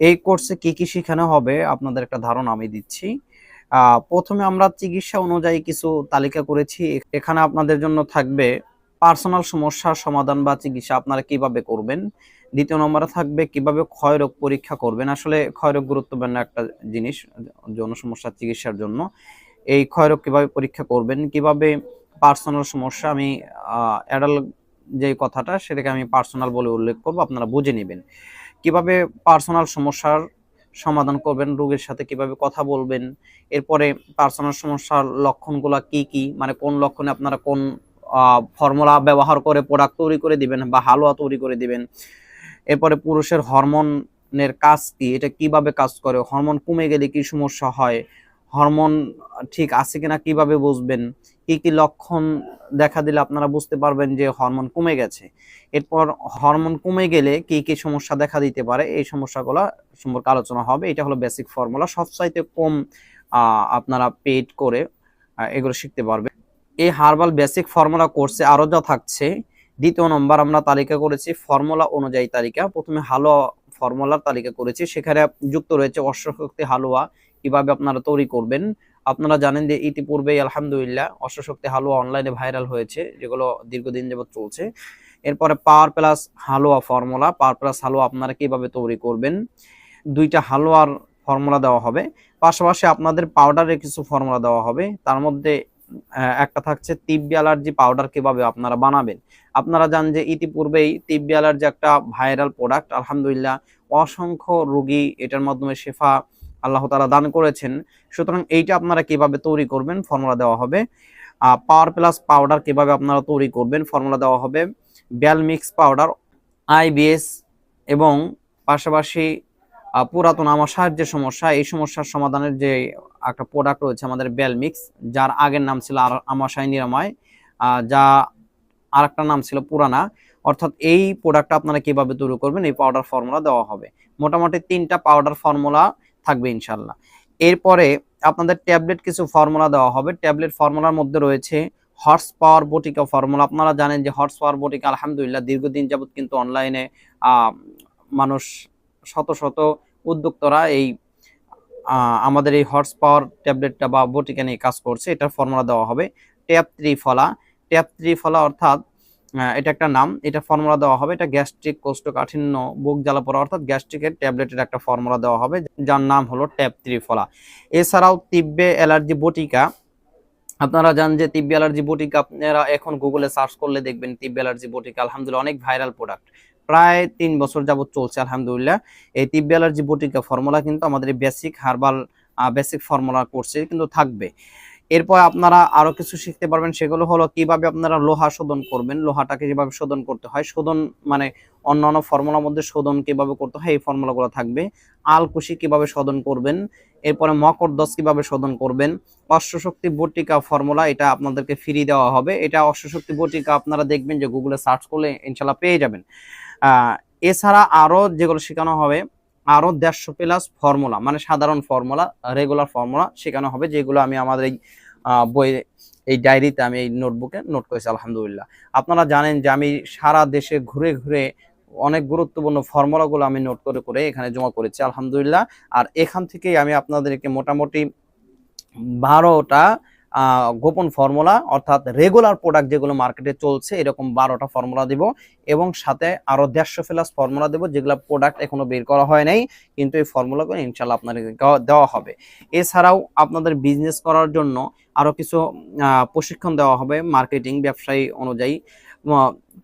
এই কোর্সে কি কি শেখানো হবে, আপনাদের একটা ধারণা আমি দিচ্ছি। প্রথমে আমরা চিকিৎসা অনুযায়ী কিছু তালিকা করেছি। এখানে আপনাদের জন্য থাকবে পার্সোনাল সমস্যার সমাধান বা চিকিৎসা আপনারা কীভাবে করবেন। দ্বিতীয় নম্বরে থাকবে কীভাবে ক্ষয়রোগ পরীক্ষা করবেন। আসলে ক্ষয়রোগ গুরুত্বপূর্ণ একটা জিনিস, যৌন সমস্যার চিকিৎসার জন্য। এই ক্ষয়রোগ কীভাবে পরীক্ষা করবেন, কীভাবে পার্সোনাল সমস্যা আমি অ্যাডাল যে কথাটা সেটাকে আমি পার্সোনাল বলে উল্লেখ করব, আপনারা বুঝে নেবেন। কীভাবে পার্সোনাল সমস্যার সমাধান করবেন, রোগীর সাথে কীভাবে কথা বলবেন, এরপরে পার্সোনাল সমস্যার লক্ষণগুলো কি কি মানে কোন লক্ষণে আপনারা কোন ফর্মুলা ব্যবহার করে প্রোডাক্ট তৈরি করে দিবেন বা হালুয়া তৈরি করে দিবেন, এরপরে পুরুষের হরমোনের কাজ কি, এটা কীভাবে কাজ করে হরমোন কমে গেলে কি সমস্যা হয় হরমোন ঠিক আছে কিনা, কীভাবে বুঝবেন, কি কি লক্ষণ দেখা দিলে আপনারা বুঝতে পারবেন যে হরমোন কমে গেছে। এরপর হরমোন কমে গেলে কি কি সমস্যা দেখা দিতে পারে, এই সমস্যাগুলো সম্পর্কে আলোচনা হবে। এটা হলো বেসিক ফর্মুলা সবচাইতে কম আপনারা পেড করে এগুলো শিখতে পারবেন। এই হার্বাল বেসিক ফর্মুলা কোর্সে আরও যা থাকছে, দ্বিতীয় নম্বর আমরা তালিকা করেছি ফর্মুলা অনুযায়ী তালিকা। প্রথমে হালুয়া ফর্মুলার তালিকা করেছি। সেখানে যুক্ত রয়েছে অশ্বশক্তি হালুয়া, কীভাবে আপনারা তৈরি করবেন। আপনারা জানেন যে ইতিপূর্বেই আলহামদুলিল্লাহ অশ্বশক্তি হালুয়া অনলাইনে ভাইরাল হয়েছে, যেগুলো দীর্ঘদিন যাবত চলছে। এরপরে power plus halwa formula power plus halwa আপনারা কীভাবে তৈরি করবেন। দুইটা হালুয়ার ফর্মুলা দেওয়া হবে। পাশাপাশি আপনাদের পাউডারের কিছু ফর্মুলা দেওয়া হবে। তার মধ্যে একটা থাকছে তিব্বি অ্যালার্জি পাউডার কীভাবে আপনারা বানাবেন। আপনারা জানেন যে ইতিপূর্বেই তিব্বি অ্যালার্জি একটা ভাইরাল প্রোডাক্ট আলহামদুলিল্লাহ। অসংখ্য রোগী এটার মাধ্যমে শেফা আল্লাহ তাআলা দান করেছেন। সুতরাং এইটা আপনারা কীভাবে তৈরি করবেন ফর্মুলা দেওয়া হবে। পাওয়ার প্লাস পাউডার কীভাবে আপনারা তৈরি করবেন ফর্মুলা দেওয়া হবে। ব্যাল মিক্স পাউডার আইবিএস এবং পাশাপাশি পুরাতন আমাশার যে সমস্যা, এই সমস্যার সমাধানের যে একটা প্রোডাক্ট রয়েছে আমাদের বেল মিক্স যার আগের নাম ছিল আর আমাশাই নিরাময় যা আর একটা নাম ছিল পুরানা। অর্থাৎ এই প্রোডাক্টটা আপনারা কীভাবে তৈরি করবেন, এই পাউডার ফর্মুলা দেওয়া হবে। মোটামুটি তিনটা পাউডার ফর্মুলা থাকবে ইনশাল্লাহ এরপরে আপনাদের ট্যাবলেট কিছু ফর্মুলা দেওয়া হবে। ট্যাবলেট ফর্মুলার মধ্যে রয়েছে হর্স পাওয়ার বটিকা ফর্মুলা আপনারা জানেন যে হর্স পাওয়ার বটিকা আলহামদুলিল্লাহ দীর্ঘদিন যাবত কিন্তু অনলাইনে মানুষ শত শত উদ্যোক্তরা এই আমাদের এই হর্স পাওয়ার ট্যাবলেটটা বা বটিকা নিয়ে কাজ করছে, এটার ফর্মুলা দেওয়া হবে ট্যাপ থ্রি ফলা ট্যাপ থ্রি ফলা অর্থাৎ এটা একটা নাম, এটা ফর্মুলা দেওয়া হবে, এটা গ্যাস্ট্রিক কোষ্ঠকাঠিন্য, বুক জ্বালা পড়া অর্থাৎ গ্যাস্ট্রিকের ট্যাবলেটের একটা ফর্মুলা দেওয়া হবে, যার নাম হলো ট্যাপ থ্রি ফলা এছাড়াও তিব্বে অ্যালার্জি বটিকা আপনারা জান যে তিব্বে অ্যালার্জি বটিকা আপনারা এখন গুগলে সার্চ করলে দেখবেন তিব্বে অ্যালার্জি বটিকা আলহামদুলিল্লাহ, অনেক ভাইরাল প্রোডাক্ট প্রায় তিন বছর যাবত চলছে, আলহামদুলিল্লাহ। এই তিব্বে অ্যালার্জি বটিকা ফর্মুলা কিন্তু আমাদের বেসিক হার্বাল বেসিক ফর্মুলা কোর্সে কিন্তু থাকবে। এরপর আপনারা আরও কিছু শিখতে পারবেন, সেগুলো হলো কীভাবে আপনারা লোহা শোধন করবেন, লোহাটাকে কীভাবে শোধন করতে হয়, শোধন মানে অন্যান্য ফর্মুলার মধ্যে শোধন কীভাবে করতে হয়, এই ফর্মুলাগুলো থাকবে। আলকুশি কীভাবে শোধন করবেন, এরপরে মকরদস কীভাবে শোধন করবেন, অশ্বশক্তি বটিকা ফর্মুলা এটা আপনাদেরকে ফ্রি দেওয়া হবে। এটা অশ্বশক্তি বটিকা আপনারা দেখবেন যে গুগলে সার্চ করলে ইনশাল্লাহ পেয়ে যাবেন। এছাড়া আরও যেগুলো শেখানো হবে, আরও দেড়শো প্লাস ফর্মুলা মানে সাধারণ ফর্মুলা রেগুলার ফর্মুলা শেখানো হবে, যেগুলো আমি আমাদের এই বই, এই ডায়েরিতে আমি এই নোটবুকে নোট করেছি, আলহামদুলিল্লাহ। আপনারা জানেন যে আমি সারা দেশে ঘুরে ঘুরে অনেক গুরুত্বপূর্ণ ফর্মুলাগুলো আমি নোট করে করে এখানে জমা করেছি, আলহামদুলিল্লাহ। আর এখান থেকেই আমি আপনাদেরকে মোটামুটি বারোটা গোপন ফর্মুলা, অর্থাৎ রেগুলার প্রোডাক্ট যেগুলো মার্কেটে চলছে, এরকম বারোটা ফর্মুলা দিব এবং সাথে আরও দেড়শো ফেলাস ফর্মুলা দেবো, যেগুলো প্রোডাক্ট এখনও বের করা হয় নাই, কিন্তু এই ফর্মুলাগুলো ইনশাল্লাহ আপনাদের দেওয়া- হবে। এছাড়াও আপনাদের বিজনেস করার জন্য আরও কিছু প্রশিক্ষণ দেওয়া হবে মার্কেটিং ব্যবসায়ী অনুযায়ী।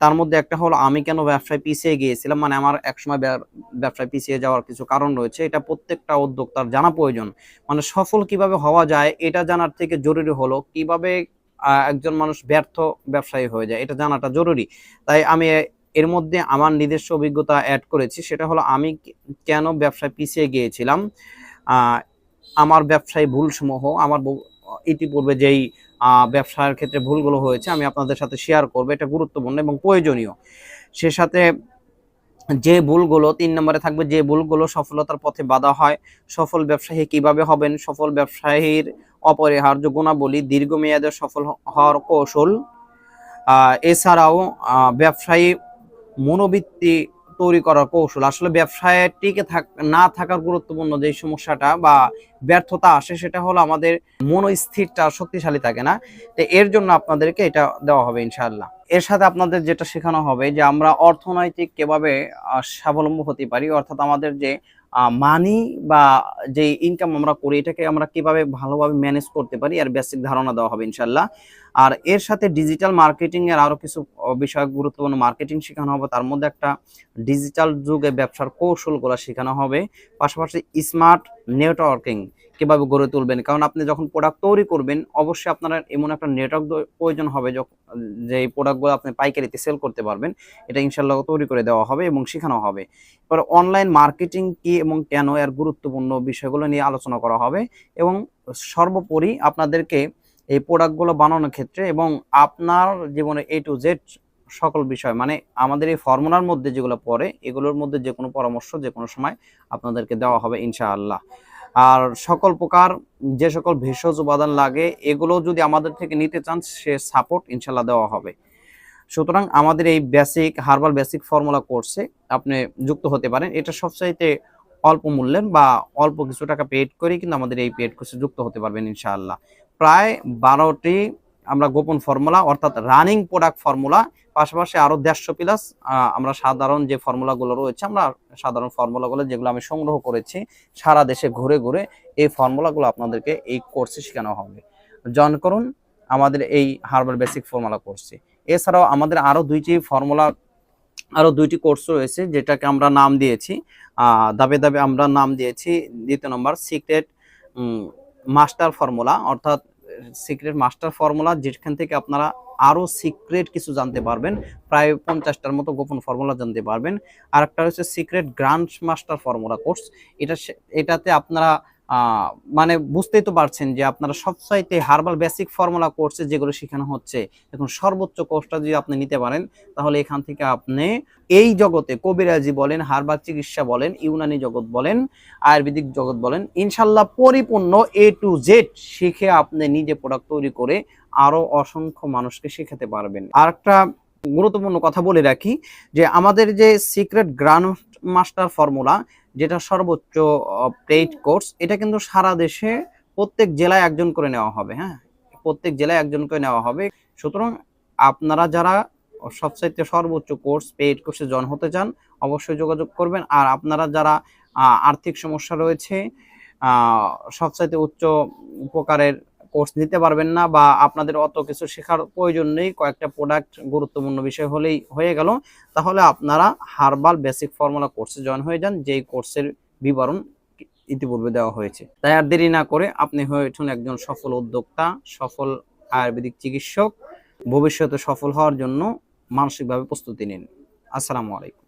তার মধ্যে একটা হলো, আমি কেন ব্যবসায় পিছিয়ে গিয়েছিলাম? মানে আমার একসময় ব্যব- ব্যবসায় পিছিয়ে যাওয়ার কিছু কারণ রয়েছে। এটা প্রত্যেকটা উদ্যোক্তার জানা প্রয়োজন। মানে সফল কীভাবে হওয়া যায়, এটা জানার থেকে জরুরি হলো, কীভাবে একজন মানুষ ব্যর্থ ব্যবসায়ী হয়ে যায়, এটা জানাটা জরুরি। তাই আমি এর মধ্যে আমার নিজস্ব অভিজ্ঞতা অ্যাড করেছি। সেটা হলো, আমি কেন ব্যবসায় পিছিয়ে গিয়েছিলাম? আমার ব্যবসায়ী ভুলসমূহ, আমার ইতিপূর্বে যেই ব্যবসার ক্ষেত্রে ভুলগুলো হয়েছে, আমি আপনাদের সাথে শেয়ার করব। এটা গুরুত্বপূর্ণ এবং প্রয়োজনীয়। সে সাথে যে ভুলগুলো, তিন নম্বরে থাকবে যে ভুলগুলো সফলতার পথে বাধা হয়। সফল ব্যবসায়ী কীভাবে হবেন? সফল ব্যবসায়ীর অপরিহার্য গুণাবলী দীর্ঘমেয়াদে সফল হওয়ার কৌশল এছাড়াও ব্যবসায়ী মনোবৃত্তি তৈরি করার কৌশল। আসলে ব্যবসায় টিকে থাক, না থাকার গুরুত্বপূর্ণ যে সমস্যাটা বা ব্যর্থতা আসে সেটা হলো আমাদের মনস্থিরটা শক্তিশালী থাকে না? তো এর জন্য আপনাদেরকে এটা দেওয়া হবে ইনশাআল্লাহ। এর সাথে আপনাদের যেটা শেখানো হবে যে আমরা অর্থনৈতিক কীভাবে স্বাবলম্বী হতে পারি। অর্থাৎ আমাদের যে মানি বা যে ইনকাম আমরা করি, এটাকে আমরা কীভাবে ভালোভাবে ম্যানেজ করতে পারি আর বেসিক ধারণা দেওয়া হবে ইনশাল্লাহ আর এর সাথে ডিজিটাল মার্কেটিং এর আরও কিছু বিষয়, গুরুত্বপূর্ণ মার্কেটিং শেখানো হবে। তার মধ্যে একটা ডিজিটাল যুগে ব্যবসার কৌশলগুলো শেখানো হবে। পাশাপাশি স্মার্ট নেটওয়ার্কিং কীভাবে গড়ে তুলবেন? কারণ আপনি যখন প্রোডাক্ট তৈরি করবেন, অবশ্যই আপনার এমন একটা নেটওয়ার্ক প্রয়োজন হবে যে প্রোডাক্টগুলো আপনি পাইকারিতে সেল করতে পারবেন। এটা ইনশাল্লাহ তৈরি করে দেওয়া হবে এবং শেখানো হবে। এবার অনলাইন মার্কেটিং কি এবং কেন এর গুরুত্বপূর্ণ বিষয়গুলো নিয়ে আলোচনা করা হবে এবং সর্বোপরি আপনাদেরকে এই প্রোডাক্টগুলো বানানোর ক্ষেত্রে এবং আপনার জীবনে এ টু জেড সকল বিষয় মানে আমাদের এই ফর্মুলার মধ্যে যেগুলো পড়ে, এগুলোর মধ্যে যে কোনো পরামর্শ যে কোনো সময় আপনাদেরকে দেওয়া হবে ইনশাআল্লাহ। আর সকল প্রকার যে সকল ভেষজ উপাদান লাগে এগুলো যদি আমাদের থেকে নিতে চান, সে সাপোর্ট ইনশাল্লাহ দেওয়া হবে। সুতরাং আমাদের এই বেসিক হার্বাল বেসিক ফর্মুলা কোর্সে আপনি যুক্ত হতে পারেন। এটা সবচাইতে অল্প মূল্যের বা অল্প কিছু টাকা পেড করে কিন্তু আমাদের এই পেড কোর্সে যুক্ত হতে পারবেন ইনশাআল্লাহ প্রায় বারোটি আমরা গোপন ফর্মুলা, অর্থাৎ রানিং প্রোডাক্ট ফর্মুলা, পাশাপাশি আরও দেড়শো প্লাস আমরা সাধারণ যে ফর্মুলাগুলো রয়েছে, আমরা সাধারণ ফর্মুলাগুলো যেগুলো আমি সংগ্রহ করেছি সারা দেশে ঘুরে ঘুরে, এই ফর্মুলাগুলো আপনাদেরকে এই কোর্সে শেখানো হবে। জয়েন করুন, আমাদের এই হার্বাল বেসিক ফর্মুলা কোর্সে এছাড়াও আমাদের আরও দুইটি ফর্মুলা, আরও দুইটি কোর্স রয়েছে, যেটাকে আমরা নাম দিয়েছি দাবে ধাপে আমরা নাম দিয়েছি, দ্বিতীয় নম্বর সিক্রেট মাস্টার ফর্মুলা অর্থাৎ সিক্রেট মাস্টার ফর্মুলা যেখান থেকে আপনারা আরও সিক্রেট কিছু জানতে পারবেন। প্রায় পঞ্চাশটার মতো গোপন ফর্মুলা জানতে পারবেন। আর একটা হচ্ছে secret grand master formula course এটা এটাতে আপনারা মানে বুঝতেই তো পারছেন যে আপনারা সবচাইতে হার্বাল বেসিক ফর্মুলা কোর্সে যেগুলো শেখানো হচ্ছে এখন সর্বোচ্চ কোর্সটা যদি আপনি নিতে পারেন, তাহলে এখান থেকে আপনি এই জগতে কবিরাজি বলেন হার্বাল চিকিৎসা বলেন, ইউনানি জগৎ বলেন, আয়ুর্বেদিক জগৎ বলেন, ইনশাল্লাহ পরিপূর্ণ এ টু জেড শিখে আপনি নিজে প্রোডাক্ট তৈরি করে আরও অসংখ্য মানুষকে শেখাতে পারবেন। আর একটা গুরুত্বপূর্ণ কথা বলে রাখি যে আমাদের যে সিক্রেট গ্রান্ড মাস্টার ফর্মুলা যেটা সর্বোচ্চ পেইড কোর্স এটা কিন্তু সারা দেশে প্রত্যেক জেলায় একজন করে নেওয়া হবে হ্যাঁ? প্রত্যেক জেলায় একজন করে নেওয়া হবে। সুতরাং আপনারা যারা সবচাইতে সর্বোচ্চ কোর্স পেইড কোর্সে জয়েন হতে চান অবশ্যই যোগাযোগ করবেন। আর আপনারা যারা আর্থিক সমস্যা রয়েছে সবচাইতে উচ্চ প্রকারের কোর্স নিতে পারবেন না বা আপনাদের অত কিছু শেখার প্রয়োজন নেই, কয়েকটা প্রোডাক্ট গুরুত্বপূর্ণ বিষয় হলেই হয়ে গেল। তাহলে আপনারা হার্বাল বেসিক ফর্মুলা কোর্সে জয়েন হয়ে যান, যেই কোর্সের বিবরণ ইতিপূর্বে দেওয়া হয়েছে। তাই আর দেরি না করে আপনি হয়ে উঠুন একজন সফল উদ্যোক্তা, সফল আয়ুর্বেদিক চিকিৎসক। ভবিষ্যতে সফল হওয়ার জন্য মানসিকভাবে প্রস্তুতি নিন। আসসালামু আলাইকুম।